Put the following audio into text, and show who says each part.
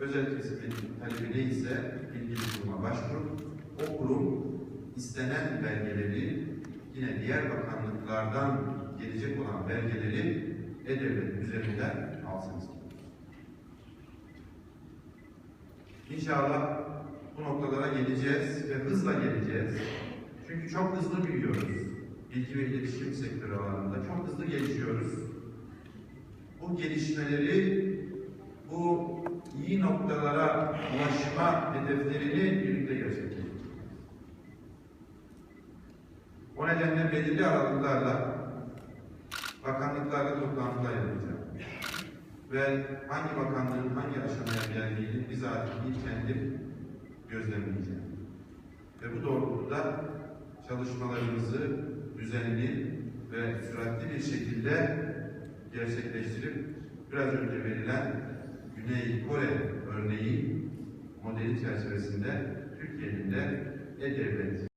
Speaker 1: özel kesimin talebi neyse ilgili kuruma başvurup o kurum istenen belgeleri yine diğer bakanlıklardan gelecek olan belgeleri E-Devlet üzerinden alsın istiyoruz. İnşallah bu noktalara geleceğiz ve hızla geleceğiz. Çünkü çok hızlı büyüyoruz. Bilgi ve iletişim sektörü alanında çok hızlı gelişiyoruz. Bu gelişmeleri, noktalara ulaşma hedeflerini birlikte gerçekleştireceğiz. O nedenle belirli aralıklarla bakanlıklarla toplantılar yapacağım. Ve hangi bakanlığın hangi aşamaya geldiğini bizatihi kendim gözlemleyeceğim. Ve bu doğrultuda çalışmalarımızı düzenli ve süratli bir şekilde gerçekleştirip biraz önce verilen Güney Kore örneği modeli çerçevesinde Türkiye'nin de e-devlet